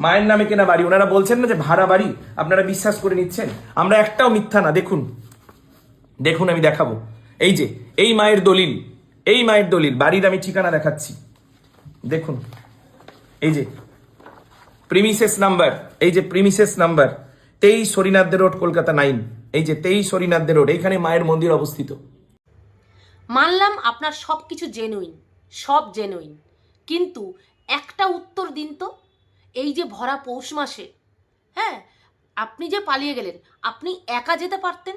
মায়ের নামে কেনা বাড়ি। ওনারা বলছেন না যে ভাড়া বাড়ি। আপনারা বিশ্বাস করে নিচ্ছেন। আমরা একটাও মিথ্যা না। দেখুন। দেখুন, আমি দেখাবো। এই যে, এই মায়ের দলিল। এই মায়ের দলিল। বাড়ির আমি ঠিকানা দেখাচ্ছি। দেখুন। এই যে, প্রিমিসেস নাম্বার। এই যে, প্রিমিসেস নাম্বার। তেইশ হরিনাথদের রোড, কলকাতা নাইন। এই যে, তেইশ হরিনাথদের রোড। এইখানে মায়ের মন্দির অবস্থিত। মানলাম আপনার সব কিছু জেনুইন সব জেনুইন কিন্তু একটা উত্তর দিন তো। এই যে ভরা পৌষ মাসে হ্যাঁ আপনি যে পালিয়ে গেলেন, আপনি একা যেতে পারতেন?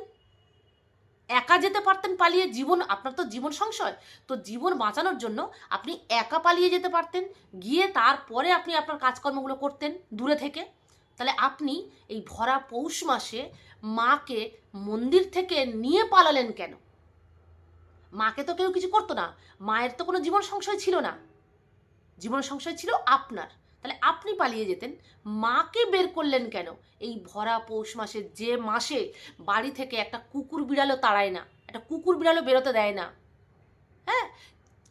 একা যেতে পারতেন পালিয়ে জীবন, আপনার তো জীবন সংশয়। তো জীবন বাঁচানোর জন্য আপনি একা পালিয়ে যেতে পারতেন, গিয়ে তারপরে আপনি আপনার কাজকর্মগুলো করতেন দূরে থেকে। তাহলে আপনি এই ভরা পৌষ মাসে মাকে মন্দির থেকে নিয়ে পালালেন কেন? মাকে তো কেউ কিছু করতো না। মায়ের তো কোনো জীবন সংশয় ছিল না। জীবন সংশয় ছিল আপনার। তাহলে আপনি পালিয়ে যেতেন। মাকে বের করলেন কেন? এই ভরা পৌষ মাসে যে মাসে বাড়ি থেকে একটা কুকুর বিড়ালও তাড়ায় না, একটা কুকুর বিড়ালও বেরোতে দেয় না। হ্যাঁ?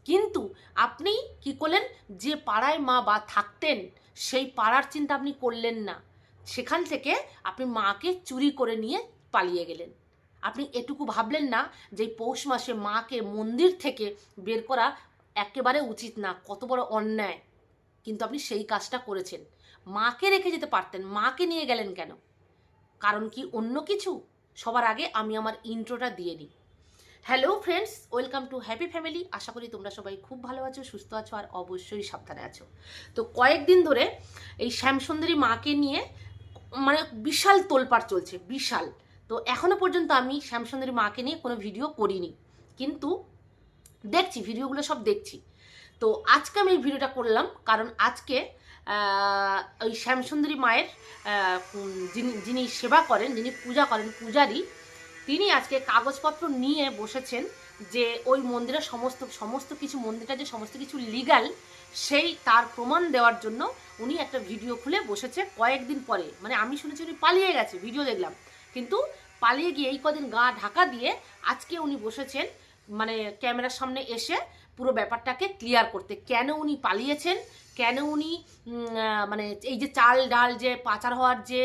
কিন্তু আপনি কি করলেন? যে পাড়ায় মা বা থাকতেন, সেই পাড়ার চিন্তা আপনি করলেন না। সেখান থেকে আপনি মাকে চুরি করে নিয়ে পালিয়ে গেলেন। আপনি এটুকু ভাবলেন না যে পৌষ মাসে মাকে মন্দির থেকে বের করা একেবারে উচিত না, কত বড় অন্যায়। কিন্তু আপনি সেই কাজটা করেছেন। মাকে রেখে যেতে পারতেন, মাকে নিয়ে গেলেন কেন? কারণ কি অন্য কিছু? সবার আগে আমি আমার ইন্ট্রোটা দিয়ে নিই। Hello friends, welcome to happy family. আশা করি তোমরা সবাই খুব ভালো আছো, সুস্থ আছো আর অবশ্যই সাবধানে আছো। তো কয়েকদিন ধরে এই শ্যামসুন্দরী মাকে নিয়ে মানে বিশাল তোলপাড় চলছে, বিশাল। তো এখনও পর্যন্ত আমি শ্যামসুন্দরী মাকে নিয়ে কোনো ভিডিও করিনি। কিন্তু দেখছি, ভিডিওগুলো সব দেখছি। তো আজকে আমি ভিডিওটা করলাম, কারণ আজকে ওই শ্যামসুন্দরী মায়ের যিনি যিনি সেবা করেন, যিনি পূজা করেন, পূজারী, তিনি আজকে কাগজপত্র নিয়ে বসেছেন যে ওই মন্দিরের সমস্ত সমস্ত কিছু মন্দিরটা যে সমস্ত কিছু লিগাল সেই তার প্রমাণ দেওয়ার জন্য উনি একটা ভিডিও খুলে বসেছে কয়েকদিন পরে। মানে আমি শুনেছি উনি পালিয়ে গেছে ভিডিও দেখলাম। কিন্তু পালিয়ে গিয়ে এই কদিন গা ঢাকা দিয়ে আজকে উনি বসেছেন মানে ক্যামেরার সামনে এসে পুরো ব্যাপারটাকে ক্লিয়ার করতে। কেন উনি পালিয়েছেন? কেন উনি মানে এই যে চাল ডাল যে পাচার হওয়ার যে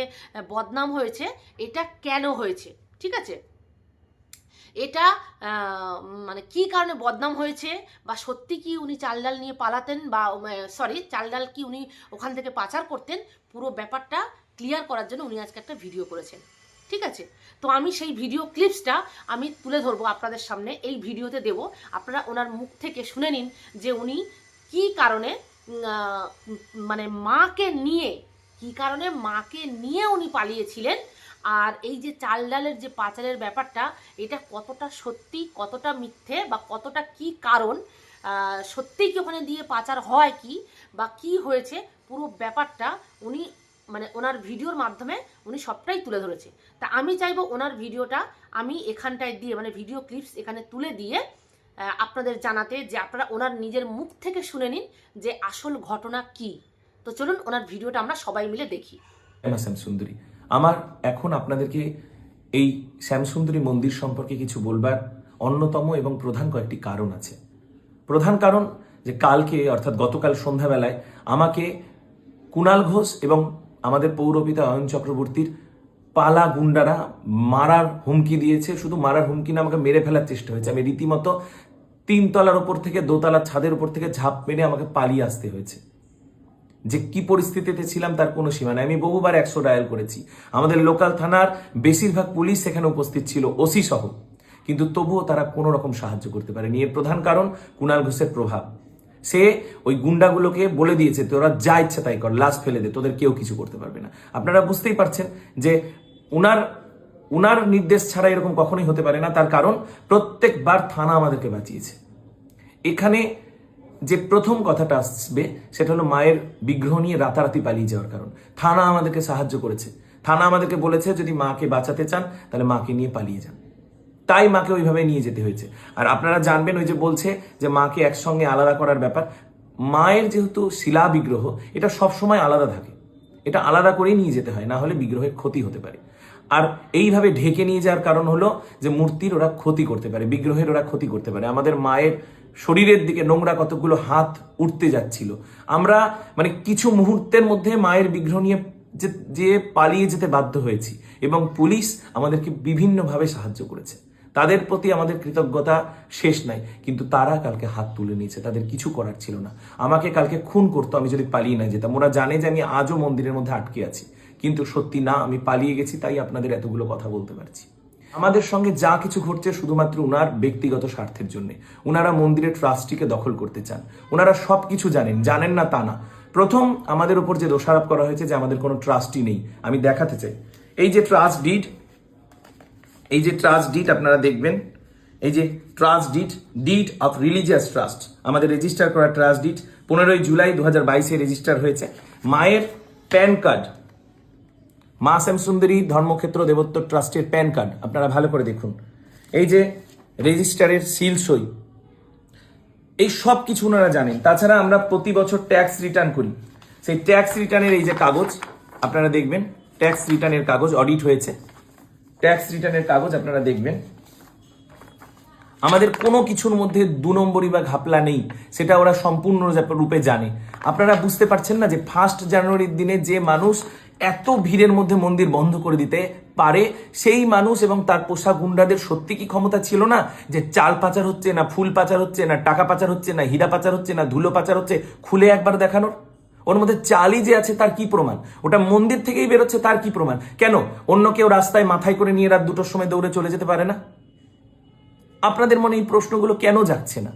বদনাম হয়েছে, এটা কেন হয়েছে? ঠিক আছে? এটা মানে কি কারণে বদনাম হয়েছে? বা সত্যি কি উনি চাল ডাল নিয়ে পালাতেন? বা সরি চাল ডাল কি উনি ওখান থেকে পাচার করতেন? পুরো ব্যাপারটা ক্লিয়ার করার জন্য উনি আজকে একটা ভিডিও করেছেন। ঠিক আছে? তো আমি সেই ভিডিও ক্লিপসটা আমি তুলে ধরবো আপনাদের সামনে। এই ভিডিওতে দেব। আপনারা ওনার মুখ থেকে শুনে নিন যে উনি কি কারণে মানে মাকে নিয়ে, কি কারণে মাকে নিয়ে উনি পালিয়েছিলেন আর এই যে চাল ডালের যে পাচারের ব্যাপারটা, এটা কতটা সত্যি, কতটা মিথ্যে বা কতটা কি কারণ সত্যিই কি ওখানে দিয়ে পাচার হয় কি বা কি হয়েছে, পুরো ব্যাপারটা উনি মানে ওনার ভিডিওর মাধ্যমে উনি সবটাই তুলে ধরেছে। তা আমি চাইব ওনার ভিডিওটা আমি এখানটায় দিয়ে মানে ভিডিও ক্লিপস এখানে তুলে দিয়ে আপনাদের জানাতে যে আপনারা ওনার নিজের মুখ থেকে শুনে নিন যে আসল ঘটনা কি। তো চলুন ওনার ভিডিওটা আমরা সবাই মিলে দেখি। আমার শ্যামসুন্দরী, আমার এখন আপনাদেরকে এই শ্যামসুন্দরী মন্দির সম্পর্কে কিছু বলবার অন্যতম এবং প্রধান কয়েকটি কারণ আছে। প্রধান কারণ যে কালকে, অর্থাৎ গতকাল সন্ধ্যাবেলায় আমাকে কুণাল ঘোষ এবং আমাদের পৌরপিতা অয়ন চক্রবর্তীর পালা গুন্ডারা মারার হুমকি দিয়েছে, শুধু মারার হুমকি না, আমাকে মেরে ফেলার চেষ্টা হয়েছে। আমি রীতিমতো তিনতলার ওপর থেকে, দোতলার ছাদের উপর থেকে ঝাঁপ মেরে আমাকে পালিয়ে আসতে হয়েছে। যে কি পরিস্থিতিতে ছিলাম তার কোনো সীমা নাই। আমি বহুবার একশো ডায়াল করেছি। আমাদের লোকাল থানার বেশিরভাগ পুলিশ সেখানে উপস্থিত ছিল, ওসি সহ। কিন্তু তবুও তারা কোনো রকম সাহায্য করতে পারেনি। এর প্রধান কারণ কুণাল ঘোষের প্রভাব। সে ওই গুন্ডাগুলোকে বলে দিয়েছে, তোরা যা ইচ্ছা তাই কর, লাশ ফেলে দে, তোদের কেউ কিছু করতে পারবে না। আপনারা বুঝতেই পারছেন যে উনার উনার নির্দেশ ছাড়া এরকম কখনোই হতে পারে না, তার কারণ প্রত্যেকবার থানা আমাদেরকে বাঁচিয়েছে। এখানে যে প্রথম কথাটা আসবে, সেটা হলো মায়ের বিগ্রহ নিয়ে রাতারাতি পালিয়ে যাওয়ার কারণ। থানা আমাদেরকে সাহায্য করেছে। থানা আমাদেরকে বলেছে, যদি মাকে বাঁচাতে চান, তাহলে মাকে নিয়ে পালিয়ে যান। তাই মাকে ওইভাবে নিয়ে যেতে হয়েছে। আর আপনারা জানবেন ওই যে বলছে যে মাকে একসঙ্গে আলাদা করার ব্যাপার। মায়ের যেহেতু শিলা বিগ্রহ, এটা সবসময় আলাদা থাকে। এটা আলাদা করেই নিয়ে যেতে হয়, না হলে বিগ্রহের ক্ষতি হতে পারে। আর এইভাবে ঢেকে নিয়ে যাওয়ার কারণ হলো যে মূর্তির ওরা ক্ষতি করতে পারে, বিগ্রহের ওরা ক্ষতি করতে পারে। আমাদের মায়ের শরীরের দিকে নোংরা কতগুলো হাত উঠতে যাচ্ছিল। আমরা মানে কিছু মুহূর্তের মধ্যে মায়ের বিগ্রহ নিয়ে যে যে পালিয়ে যেতে বাধ্য হয়েছি। এবং পুলিশ আমাদেরকে বিভিন্নভাবে সাহায্য করেছে। তাদের প্রতি আমাদের কৃতজ্ঞতা শেষ নাই। কিন্তু তারা কালকে হাত তুলে নিয়েছে। তাদের কিছু করার ছিল না। আমাকে কালকে খুন করতো, আমি যদি পালিয়ে না যেতাম। ওরা জানে যে আমি আজও মন্দিরের মধ্যে আটকে আছি। কিন্তু সত্যি না, আমি পালিয়ে গেছি, তাই আপনাদের এতগুলো কথা বলতে পারছি। আমাদের সঙ্গে যা কিছু ঘটছে শুধুমাত্র উনার ব্যক্তিগত স্বার্থের জন্য। উনারা মন্দিরের ট্রাস্টিকে দখল করতে চান। ওনারা সব কিছু জানেন জানেন না তা না। প্রথম আমাদের উপর যে দোষারোপ করা হয়েছে যে আমাদের কোনো ট্রাস্টই নেই, আমি দেখাতে চাই। এই যে ট্রাস্ট ডিড এই যে ট্রাস্ট ডিট আপনারা দেখবেন, এই যে trust deed deed of religious trust আমাদের রেজিস্টার করা ট্রাস্ট ডিট পনেরোই জুলাই দু হাজার বাইশে রেজিস্টার হয়েছে। মায়ের প্যান কার্ড মা শ্যাম সুন্দরী ধর্মক্ষেত্র দেবত্ব ট্রাস্টের প্যান কার্ড আপনারা ভালো করে দেখুন। এই যে রেজিস্টারের সিল সই, এই সব কিছু ওনারা জানেন। তাছাড়া আমরা প্রতি বছর ট্যাক্স রিটার্ন করি। সেই ট্যাক্স রিটার্নের এই যে কাগজ, আপনারা দেখবেন ট্যাক্স রিটার্নের কাগজ অডিট হয়েছে। ট্যাক্স রিটার্নের কাগজ আপনারা দেখবেন। আমাদের কোনো কিছুর মধ্যে দু নম্বরই বা ঘাপলা নেই, সেটা ওরা সম্পূর্ণ রূপে জানে। আপনারা বুঝতে পারছেন না যে ফার্স্ট জানুয়ারির দিনে যে মানুষ এত ভিড়ের মধ্যে মন্দির বন্ধ করে দিতে পারে, সেই মানুষ এবং তার পোশাক গুন্ডাদের সত্যি কি ক্ষমতা ছিল না? যে চাল পাচার হচ্ছে না, ফুল পাচার হচ্ছে না, টাকা পাচার হচ্ছে না, হীরা পাচার হচ্ছে না, ধুলো পাচার হচ্ছে, খুলে একবার দেখানোর? ওর মধ্যে চালই যে আছে, তার কি প্রমাণ? ওটা মন্দির থেকেই বেরোচ্ছে, তার কি প্রমাণ? কেন? অন্য কেউ রাস্তায় মাথায় করে নিয়ে রাত দুটোর সময় দৌড়ে চলে যেতে পারে না? আপনাদের মনে এই প্রশ্নগুলো কেন যাচ্ছে না?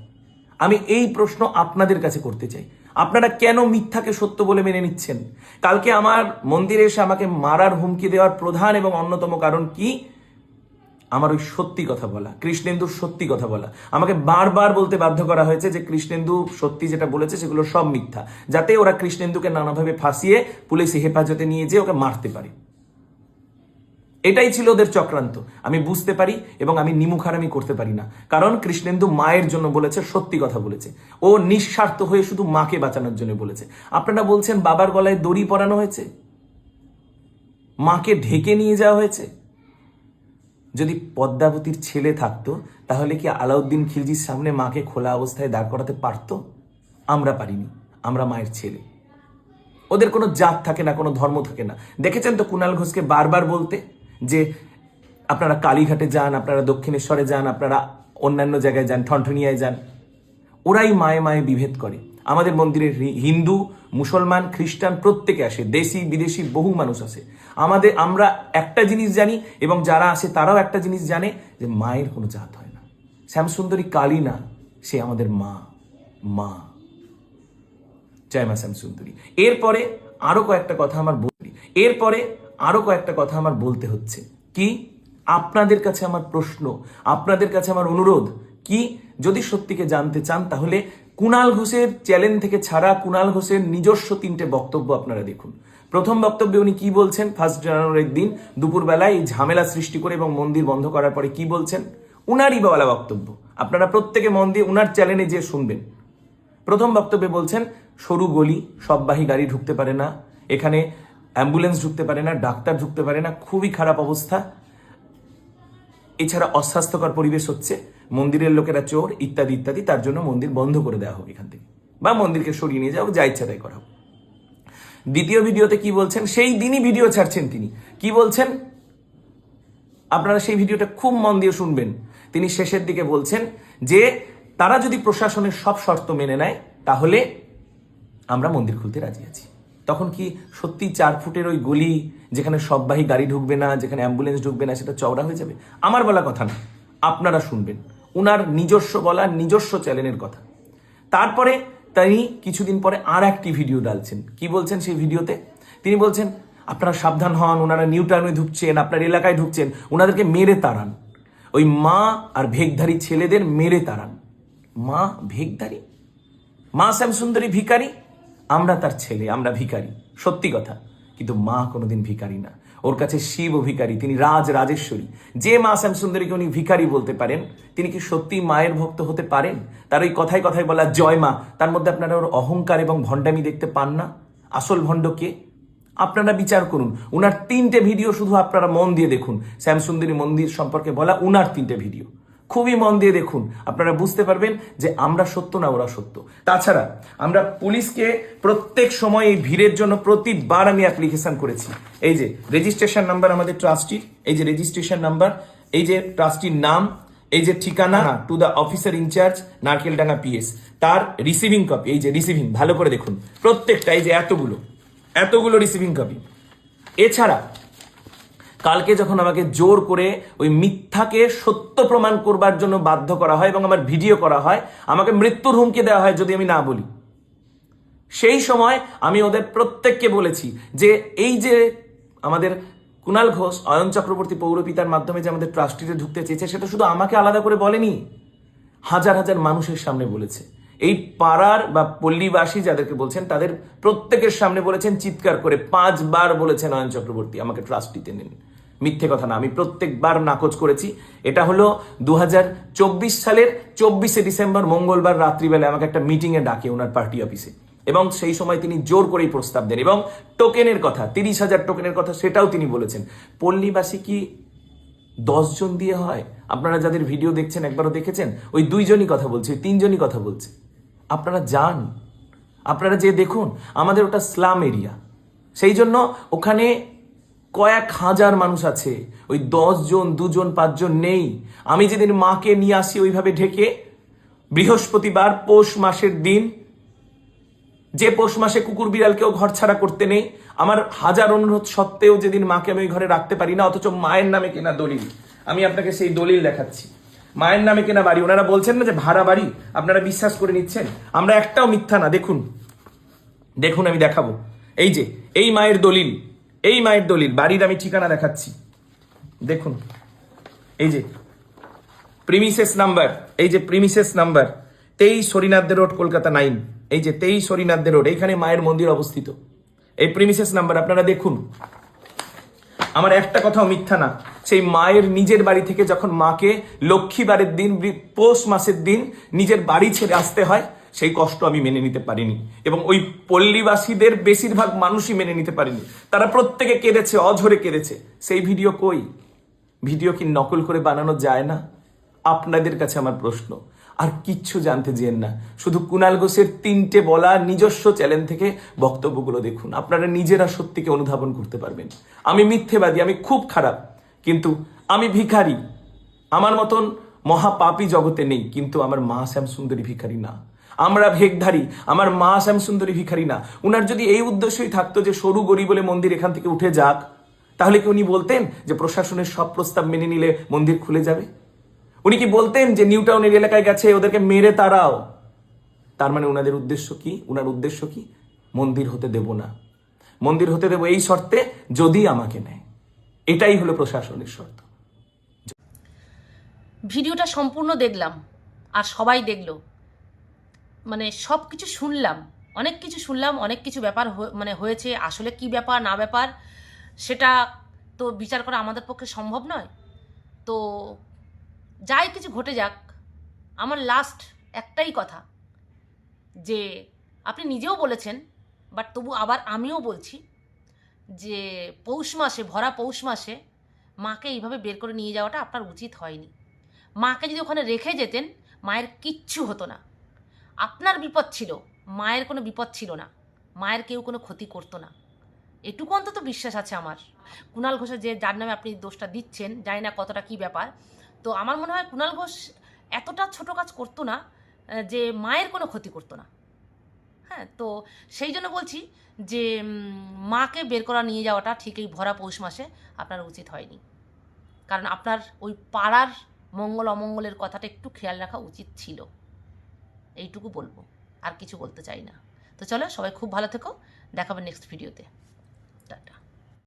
আমি এই প্রশ্ন আপনাদের কাছে করতে চাই। আপনারা কেন মিথ্যাকে সত্য বলে মেনে নিচ্ছেন? কালকে আমার মন্দিরে এসে আমাকে মারার হুমকি দেওয়ার প্রধান এবং অন্যতম কারণ কি? আমার ওই সত্যি কথা বলা, কৃষ্ণেন্দুর সত্যি কথা বলা। আমাকে বারবার বলতে বাধ্য করা হয়েছে যে কৃষ্ণেন্দু সত্যি যেটা বলেছে সেগুলো সব মিথ্যা, যাতে ওরা কৃষ্ণেন্দুকে নানাভাবে ফাঁসিয়ে পুলিশ হেফাজতে নিয়ে যেয়ে ওকে মারতে পারে। এটাই ছিল ওদের চক্রান্ত। আমি বুঝতে পারি এবং আমি নিমুখারামি করতে পারি না। কারণ কৃষ্ণেন্দু মায়ের জন্য বলেছে, সত্যি কথা বলেছে। ও নিঃস্বার্থ হয়ে শুধু মাকে বাঁচানোর জন্য বলেছে। আপনারা বলছেন বাবার গলায় দড়ি পরানো হয়েছে? মাকে ঢেকে নিয়ে যাওয়া হয়েছে? যদি পদ্মাবতীর ছেলে থাকতো, তাহলে কি আলাউদ্দিন খিলজির সামনে মাকে খোলা অবস্থায় দাঁড় করাতে পারতো? আমরা পারিনি। আমরা মায়ের ছেলে। ওদের কোনো জাত থাকে না, কোনো ধর্ম থাকে না। দেখেছেন তো কুণাল ঘোষকে বারবার বলতে যে, আপনারা কালীঘাটে যান, আপনারা দক্ষিণেশ্বরে যান, আপনারা অন্যান্য জায়গায় যান, ঠনঠনিয়ায় যান। ওরাই মায়ে মায়ে বিভেদ করে। আমাদের মন্দিরে হিন্দু, মুসলমান, খ্রিস্টান প্রত্যেকে আসে, দেশি, বিদেশি বহু মানুষ আসে। আমাদের, আমরা একটা জিনিস জানি এবং যারা আসে তারাও একটা জিনিস জানে যে মায়ের কোনো জাত হয় না। শ্যামসুন্দরী কালী না, সে আমাদের মা মা। জয় মা শ্যামসুন্দরী। এরপরে আরও কয়েকটা কথা আমার বলি এরপরে আরও কয়েকটা কথা আমার বলতে হচ্ছে। কি? আপনাদের কাছে আমার প্রশ্ন, আপনাদের কাছে আমার অনুরোধ। কি? যদি সত্যিকে জানতে চান তাহলে কুণাল ঘোষের চ্যানেল থেকে ছাড়া কুণাল ঘোষের নিজস্ব তিনটে বক্তব্য আপনারা দেখুন। প্রথম বক্তব্যে উনি কি বলছেন? ফার্স্ট জানুয়ারির দিন দুপুরবেলায় এই ঝামেলা সৃষ্টি করে এবং মন্দির বন্ধ করার পরে কি বলছেন? উনারই বলা বক্তব্য। আপনারা প্রত্যেকে মন দিয়ে উনার চ্যানেলে যে শুনবেন। প্রথম বক্তব্যে বলছেন, সরু গলি, সববাহী গাড়ি ঢুকতে পারে না। এখানে অ্যাম্বুলেন্স ঢুকতে পারে না, ডাক্তার ঢুকতে পারে না। খুবই খারাপ অবস্থা। এছাড়া অস্বাস্থ্যকর পরিবেশ হচ্ছে। মন্দিরের লোকেরা চোর, ইত্যাদি ইত্যাদি, তার জন্য মন্দির বন্ধ করে দেওয়া হোক এখান থেকে। বা মন্দিরকে সরিয়ে নিয়ে যাও, যা ইচ্ছা তাই করা হোক। দ্বিতীয় ভিডিওতে কি বলছেন? সেই দিনই ভিডিও ছাড়ছেন তিনি। কি বলছেন? আপনারা সেই ভিডিওটা খুব মন দিয়ে শুনবেন। তিনি শেষের দিকে বলছেন যে, তারা যদি প্রশাসনের সব শর্ত মেনে নেয়, তাহলে আমরা মন্দির খুলতে রাজি আছি। তখন কি সত্যি চার ফুটের ওই গলি যেখানে সববাহী গাড়ি ঢুকবে না, যেখানে অ্যাম্বুলেন্স ঢুকবে না, সেটা চওড়া হয়ে যাবে? আমার বলা কথা না। আপনারা শুনবেন। উনার নিজস্ব বলা নিজস্ব চ্যানেলের কথা। তারপরে তিনি কিছুদিন পরে আর একটি ভিডিও ডালছেন। কি বলছেন সেই ভিডিওতে? তিনি বলছেন, আপনারা সাবধান হন ওনারা নিউ টাউনে ঢুকছেন, আপনার এলাকায় ঢুকছেন ওনাদেরকে মেরে তাড়ান। ওই মা আর ভেগধারী ছেলেদের মেরে তাড়ান। মা ভেগধারী মা শ্যামসুন্দরী ভিখারি? আমরা তার ছেলে, আমরা ভিখারি। সত্যি কথা। কিন্তু মা কোনোদিন ভিখারি না। ওর কাছে শিব ভিখারি, তিনি রাজ, রাজেশ্বরী। যে মা শ্যামসুন্দরীকে উনি ভিখারি বলতে পারেন, তিনি কি সত্যি মায়ের ভক্ত হতে পারেন? তার ওই কথায় কথায় বলা, জয় মা। তার মধ্যে আপনারা ওর অহংকার এবং ভণ্ডামি দেখতে পান না? আসল ভণ্ড কে? আপনারা বিচার করুন। উনার তিনটে ভিডিও শুধু আপনারা মন দিয়ে দেখুন। শ্যামসুন্দরী মন্দির সম্পর্কে বলা, উনার তিনটে ভিডিও। খুবই মন দিয়ে দেখুন। আপনারা বুঝতে পারবেন যে আমরা সত্য না ওরা সত্য। তাছাড়া আমরা পুলিশকে প্রত্যেক সময় এই ভিড়ের জন্য প্রতিবার আমি অ্যাপ্লিকেশন করেছি। এই যে রেজিস্ট্রেশন নাম্বার আমাদের ট্রাস্টির এই যে রেজিস্ট্রেশন নাম্বার এই যে ট্রাস্টির নাম এই যে ঠিকানা to the officer in charge Narkeldanga PS তার রিসিভিং কপি এই যে রিসিভিং ভালো করে দেখুন। প্রত্যেকটা এই যে এতগুলো এতগুলো রিসিভিং কপি এছাড়া কালকে যখন আমাকে জোর করে ওই মিথ্যাকে সত্য প্রমাণ করবার জন্য বাধ্য করা হয় এবং আমার ভিডিও করা হয়, আমাকে মৃত্যুর হুমকি দেওয়া হয় যদি আমি না বলি। সেই সময় আমি ওদের প্রত্যেককে বলেছি যে এই যে আমাদের কুণাল ঘোষ, অয়ন চক্রবর্তী পৌরপিতার মাধ্যমে যে আমাদের ট্রাস্টিতে ঢুকতে চেয়েছে, সেটা শুধু আমাকে আলাদা করে বলেনি, হাজার হাজার মানুষের সামনে বলেছে। এই পাড়ার বা পল্লীবাসী যাদেরকে বলছেন, তাদের প্রত্যেকের সামনে বলেছেন, চিৎকার করে পাঁচবার বলেছেন অয়ন চক্রবর্তী আমাকে ট্রাস্টিতে নিন। মিথ্যে কথা না, আমি প্রত্যেকবার নাকচ করেছি। এটা হলো দু হাজার চব্বিশ সালের চব্বিশে ডিসেম্বর, মঙ্গলবার রাত্রিবেলায় আমাকে একটা মিটিংয়ে ডাকে ওনার পার্টি অফিসে। এবং সেই সময় তিনি জোর করেই প্রস্তাব দেন। এবং টোকেনের কথা, তিরিশ হাজার টোকেনের কথা সেটাও তিনি বলেছেন। পল্লীবাসী কি জন দিয়ে হয়? আপনারা যাদের ভিডিও দেখছেন, একবারও দেখেছেন? ওই দুইজনই কথা বলছে তিনজনই কথা বলছে। আপনারা যান। আপনারা যে দেখুন, আমাদের ওটা স্লাম এরিয়া। সেই জন্য ওখানে কয়েক হাজার মানুষ আছে। ওই জন দুজন, পাঁচজন নেই। আমি যেদিন মাকে নিয়ে আসি ওইভাবে ঢেকে, বৃহস্পতিবার পৌষ মাসের দিন, যে পৌষ মাসে কুকুর বিড়ালকেও ঘর ছাড়া করতে নেই, আমার হাজার অনুরোধ সত্ত্বেও যেদিন মাকে আমি ওই ঘরে রাখতে পারি না, অথচ মায়ের নামে কেনা দলিল। আমি আপনাকে সেই দলিল দেখাচ্ছি। মায়ের নামে কেনা বাড়ি। ওনারা বলছেন না যে ভাড়া বাড়ি? আপনারা বিশ্বাস করে নিচ্ছেন? আমরা একটাও মিথ্যা না। দেখুন। দেখুন, আমি দেখাবো। এই যে, এই মায়ের দলিল। এই মায়ের দলিল, বাড়ির আমি ঠিকানা দেখাচ্ছি। দেখুন, এই যে, প্রিমিসেস নাম্বার, এই যে প্রিমিসেস নাম্বার, তেইশ হরিনাথদের রোড, কলকাতা নাইন। এই যে তেইশ হরিনাথদের রোড, এইখানে মায়ের মন্দির অবস্থিত। এই প্রিমিসেস নাম্বার, আপনারা দেখুন। আমার একটা কথাও মিথ্যা না, সেই মায়ের নিজের বাড়ি থেকে যখন মাকে লক্ষ্মীবারের দিন পৌষ মাসের দিন নিজের বাড়ি ছেড়ে আসতে হয় সেই কষ্ট আমি মেনে নিতে পারিনি। এবং ওই পল্লীবাসীদের বেশিরভাগ মানুষই মেনে নিতে পারেনি। তারা প্রত্যেকে কেঁদেছে, অঝরে কেঁদেছে। সেই ভিডিও কই? ভিডিও কি নকল করে বানানো যায় না? আপনাদের কাছে আমার প্রশ্ন। আর কিচ্ছু জানতে চেন না। শুধু কুণাল ঘোষের তিনটে বলা নিজস্ব চ্যানেল থেকে বক্তব্যগুলো দেখুন। আপনারা নিজেরা সত্যিকে অনুধাবন করতে পারবেন। আমি মিথ্যেবাদী, আমি খুব খারাপ। কিন্তু আমি ভিখারি। আমার মতন মহাপাপী জগতে নেই। কিন্তু আমার মা শ্যাম সুন্দরী ভিখারি না। আমরা ভেগধারী আমার মা শ্যাম সুন্দরী ভিখারি না। উনার যদি এই উদ্দেশ্যই থাকতো যে সরু গরি বলে মন্দির এখান থেকে উঠে যাক, তাহলে কি উনি বলতেন যে প্রশাসনের সব প্রস্তাব মেনে নিলে মন্দির খুলে যাবে? উনি কি বলতেন যে নিউ টাউনের এলাকায় গেছে, ওদেরকে মেরে তারাও তার মানে ওনাদের উদ্দেশ্য কি? ওনার উদ্দেশ্য কি? মন্দির হতে দেব না। মন্দির হতে দেব এই শর্তে, যদি আমাকে নেয়। এটাই হলো প্রশাসনের শর্ত। ভিডিওটা সম্পূর্ণ দেখলাম, আর সবাই দেখল। মানে সব কিছু শুনলাম। অনেক কিছু শুনলাম, অনেক কিছু ব্যাপার মানে হয়েছে, আসলে কি ব্যাপার, না ব্যাপার, সেটা তো বিচার করা আমাদের পক্ষে সম্ভব নয়। তো যাই কিছু ঘটে যাক, আমার লাস্ট একটাই কথা, যে আপনি নিজেও বলেছেন বাট তবু আবার আমিও বলছি, যে পৌষ মাসে, ভরা পৌষ মাসে মাকে এইভাবে বের করে নিয়ে যাওয়াটা আপনার উচিত হয়নি। মাকে যদি ওখানে রেখে যেতেন, মায়ের কিচ্ছু হতো না। আপনার বিপদ ছিল, মায়ের কোনো বিপদ ছিল না, মায়ের কেউ কোনো ক্ষতি করতো না। এটুকু অন্তত বিশ্বাস আছে আমার। কুণাল ঘোষের যে যার নামে আপনি দোষটা দিচ্ছেন, জানি না কতটা কি ব্যাপার। তো আমার মনে হয় কুণাল ঘোষ এতটা ছোট কাজ করতো না যে মায়ের কোনো ক্ষতি করতো না। হ্যাঁ তো সেই জন্য বলছি যে মাকে বের করা নিয়ে যাওয়াটা ঠিক এই ভরা পৌষ মাসে আপনার উচিত হয়নি। কারণ আপনার ওই পাড়ার মঙ্গল অমঙ্গলের কথাটা একটু খেয়াল রাখা উচিত ছিল। এইটুকু বলব, আর কিছু বলতে চাই না। তো চলো, সবাই খুব ভালো থেকো, দেখাবে নেক্সট ভিডিওতে